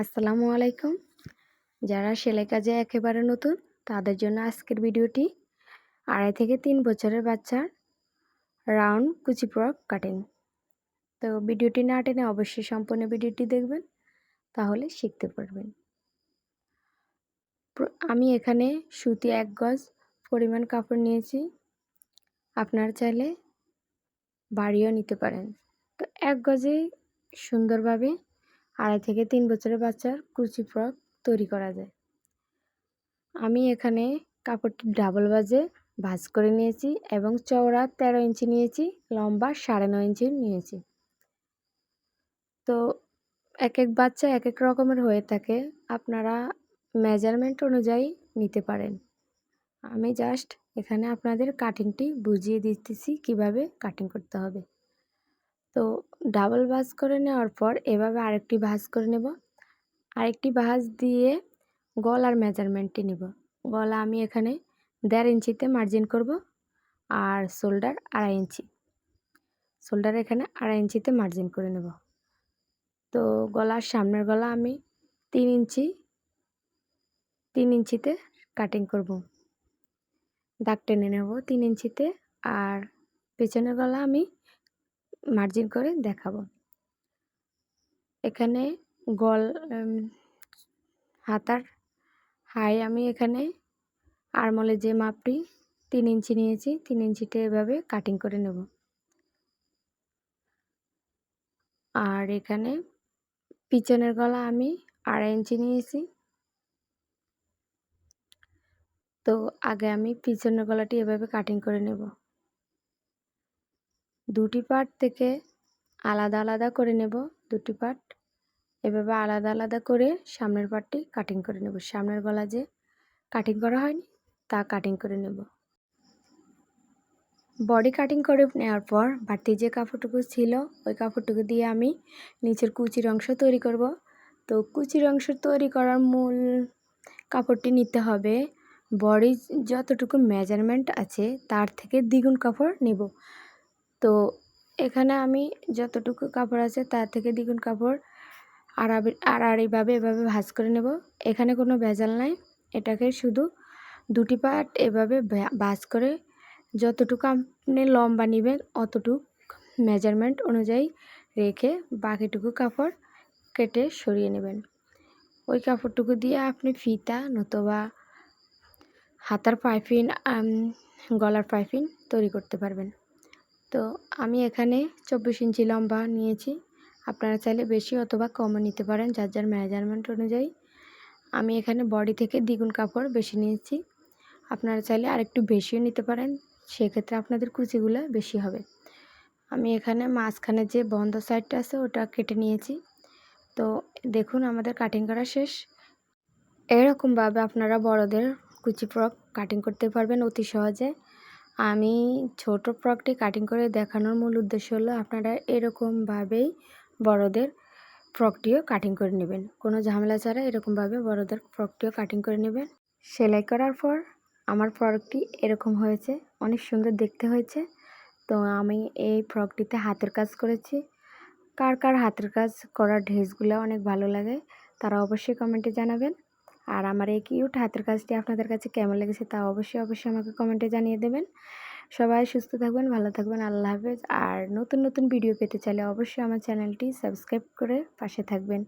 আসসালামু আলাইকুম। যারা সেলাই কাজে একেবারে নতুন, তাদের জন্য আজকের ভিডিওটি আড়াই থেকে তিন বছরের বাচ্চার রাউন্ড কুচি প্রক কাটিং। তো ভিডিওটি না টেনে অবশ্যই সম্পূর্ণ ভিডিওটি দেখবেন, তাহলে শিখতে পারবেন। আমি এখানে সুতি এক গজ পরিমাণ কাপড় নিয়েছি। আপনার চাইলে বাড়িও নিতে পারেন। তো এক গজে সুন্দরভাবে আড়াই থেকে তিন বছরের বাচ্চার কুচি ফ্রক তৈরি করা যায়। আমি এখানে কাপড়টি ডাবল বাজে ভাজ করে নিয়েছি এবং চওড়া তেরো ইঞ্চি নিয়েছি, লম্বা সাড়ে নয় ইঞ্চি নিয়েছি। তো এক এক বাচ্চা এক এক রকমের হয়ে থাকে, আপনারা মেজারমেন্ট অনুযায়ী নিতে পারেন। আমি জাস্ট এখানে আপনাদের কাটিংটি বুঝিয়ে দিতেছি কীভাবে কাটিং করতে হবে। তো ডাবল ভাজ করে নেওয়ার পর এভাবে আরেকটি ভাজ করে নেব। আরেকটি ভাজ দিয়ে গলার মেজারমেন্টটি নেব। গলা আমি এখানে দেড় ইঞ্চিতে মার্জিন করব আর শোল্ডার আড়াই ইঞ্চি। শোল্ডার এখানে আড়াই ইঞ্চিতে মার্জিন করে নেব। তো গলার সামনের গলা আমি তিন ইঞ্চি, তিন ইঞ্চিতে কাটিং করব। দাগ টেনে নেব তিন ইঞ্চিতে আর পেছনের গলা আমি মার্জিন করে দেখাবো। এখানে গল হাতার হাই আমি এখানে আরমলে যে মাপটি তিন ইঞ্চি নিয়েছি, তিন ইঞ্চিতে এভাবে কাটিং করে নেব। আর এখানে পিছনের গলা আমি আড়াই ইঞ্চি নিয়েছি। তো আগে আমি পিছনের গলাটি এভাবে কাটিং করে নেব। দুটি পার্ট থেকে আলাদা আলাদা করে নেব দুটি পার্ট। এভাবে আলাদা আলাদা করে সামনের পার্টটি কাটিং করে নেব। সামনের গলা যে কাটিং করা হয়নি, তা কাটিং করে নেব। বডি কাটিং করে নেওয়ার পর বাড়তি যে কাপড়টুকু ছিল, ওই কাপড়টুকু দিয়ে আমি নিচের কুচির অংশ তৈরি করব। তো কুচির অংশ তৈরি করার মূল কাপড়টি নিতে হবে। বডি যতটুকু মেজারমেন্ট আছে, তার থেকে দ্বিগুণ কাপড় নেব। তো এখানে আমি যতটুকু কাপড় আছে তার থেকে দ্বিগুণ কাপড় আড়াবি আড়াআড়িভাবে এভাবে ভাজ করে নেব। এখানে কোনো ভেজাল নাই। এটাকে শুধু দুটি পার্ট এভাবে ভাজ করে যতটুকু আপনি লম্বা নেবেন অতটুক মেজারমেন্ট অনুযায়ী রেখে বাকিটুকু কাপড় কেটে সরিয়ে নেবেন। ওই কাপড়টুকু দিয়ে আপনি ফিতা নতুবা হাতার পাইপিন গলার পাইপিন তৈরি করতে পারবেন। তো আমি এখানে চব্বিশ ইঞ্চি লম্বা নিয়েছি। আপনারা চাইলে বেশি অথবা কমও নিতে পারেন, যার যার মেজারমেন্ট অনুযায়ী। আমি এখানে বডি থেকে দ্বিগুণ কাপড় বেশি নিয়েছি। আপনারা চাইলে আরেকটু বেশিও নিতে পারেন, সেক্ষেত্রে আপনাদের কুচিগুলো বেশি হবে। আমি এখানে মাঝখানে যে বন্ধ সাইডটা আছে, ওটা কেটে নিয়েছি। তো দেখুন, আমাদের কাটিং করা শেষ। এরকমভাবে আপনারা বড়দের কুচি ফ্রক কাটিং করতে পারবেন অতি সহজে। আমি ছোট ফ্রকটি কাটিং করে দেখানোর মূল উদ্দেশ্য হলো আপনারা এরকমভাবেই বড়দের ফ্রকটিও কাটিং করে নেবেন। কোনো ঝামেলা ছাড়া এরকমভাবে বড়দের ফ্রকটিও কাটিং করে নেবেন। সেলাই করার পর আমার ফ্রকটি এরকম হয়েছে, অনেক সুন্দর দেখতে হয়েছে। তো আমি এই ফ্রকটিতে হাতের কাজ করেছি। কার কার হাতের কাজ করার ড্রেসগুলো অনেক ভালো লাগে, তারা অবশ্যই কমেন্টে জানাবেন। আর আমার এই কিউট হাতের কাজটি আপনাদের কাছে কেমন লেগেছে তা অবশ্যই অবশ্যই আমাকে কমেন্টে জানিয়ে দেবেন। সবাই সুস্থ থাকবেন, ভালো থাকবেন, আল্লাহ হাফেজ। আর নতুন নতুন ভিডিও পেতে চাইলে অবশ্যই আমার চ্যানেলটি সাবস্ক্রাইব করে পাশে থাকবেন।